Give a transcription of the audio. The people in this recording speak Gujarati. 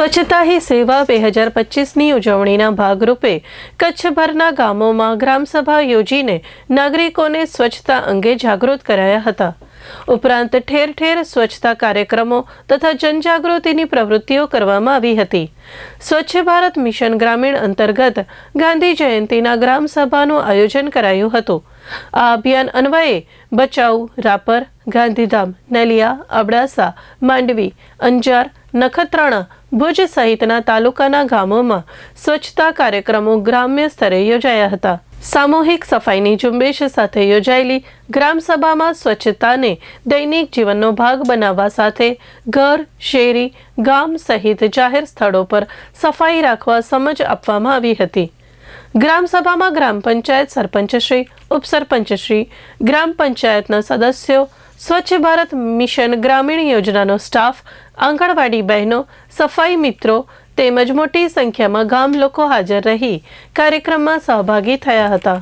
સ્વચ્છતા હી સેવા બે હજાર પચીસની ઉજવણીના ભાગરૂપે કચ્છભરના ગામોમાં ગ્રામસભા યોજીને નાગરિકોને સ્વચ્છતા અંગે જાગૃત કરાયા હતા. ઉપરાંત ઠેર ઠેર સ્વચ્છતા કાર્યક્રમો તથા જનજાગૃતિની પ્રવૃત્તિઓ કરવામાં આવી હતી. સ્વચ્છ ભારત મિશન ગ્રામીણ અંતર્ગત ગાંધી જયંતિના ગ્રામસભાનું આયોજન કરાયું હતું. આ અભિયાન અન્વયે બચાઉ રાપર, ગાંધીધામ, નલિયા, અબડાસા, માંડવી, અંજાર નખત્રાણા, ભુજ સહિતના તાલુકાના ગામોમાં સ્વચ્છતા કાર્યક્રમો ગ્રામ્ય સ્તરે યોજાયા હતા. સામૂહિક સફાઈની ઝુંબેશ સાથે યોજાયેલી ગ્રામસભામાં સ્વચ્છતાને દૈનિક જીવનનો ભાગ બનાવવા સાથે ઘર, શેરી, ગામ સહિત જાહેર સ્થળો પર સફાઈ રાખવા સમજ આપવામાં આવી હતી. ગ્રામસભામાં ગ્રામ પંચાયત સરપંચશ્રી ઉપસરપંચશ્રી ગ્રામ પંચાયતના સદસ્યો સ્વચ્છ ભારત મિશન ગ્રામીણ યોજનાનો સ્ટાફ, આંગણવાડી બહેનો, સફાઈ મિત્રો તેમજ મોટી સંખ્યામાં ગામ લોકો હાજર રહી કાર્યક્રમમાં સહભાગી થયા હતા.